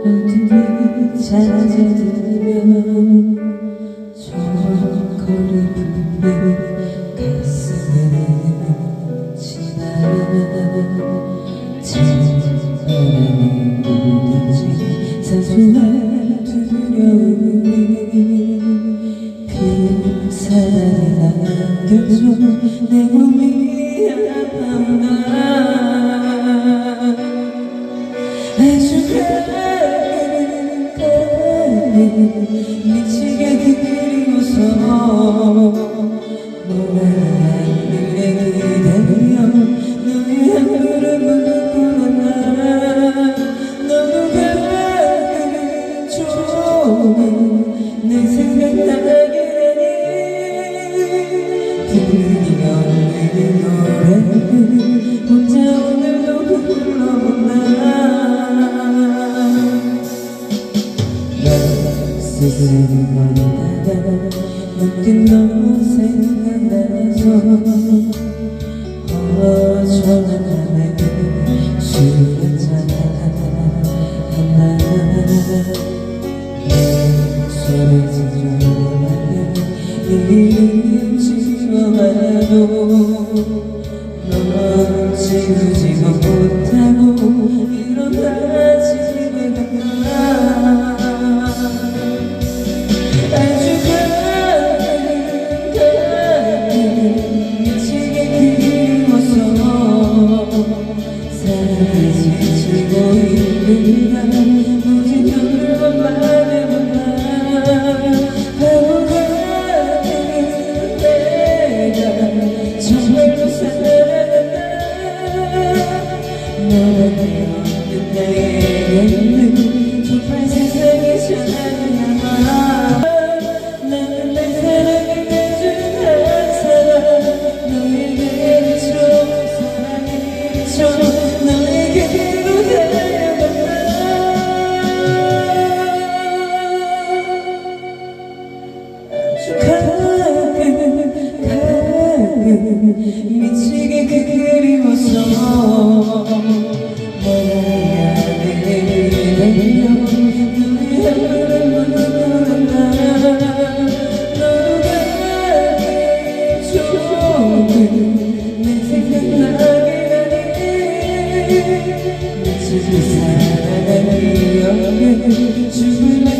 어둠이 찾아들면 부분 가슴에 지나는 찬바람이 묻어진 사소한 두려움이 그 사랑에 안겨줘 내 몸이 아파오나 미치게 그리워서 너의 기다려 너의 한 걸음을 나 너무 가끔 조금 내 생각나게 하니. 분위기 없는 노래 날 스스로 만나다 문득 너 생각나서 어정한 밤에 술 한잔 하나 내 손을 지져봐도 이름 지워봐도 넌 지우지 못하 사 사랑의 기억을 주고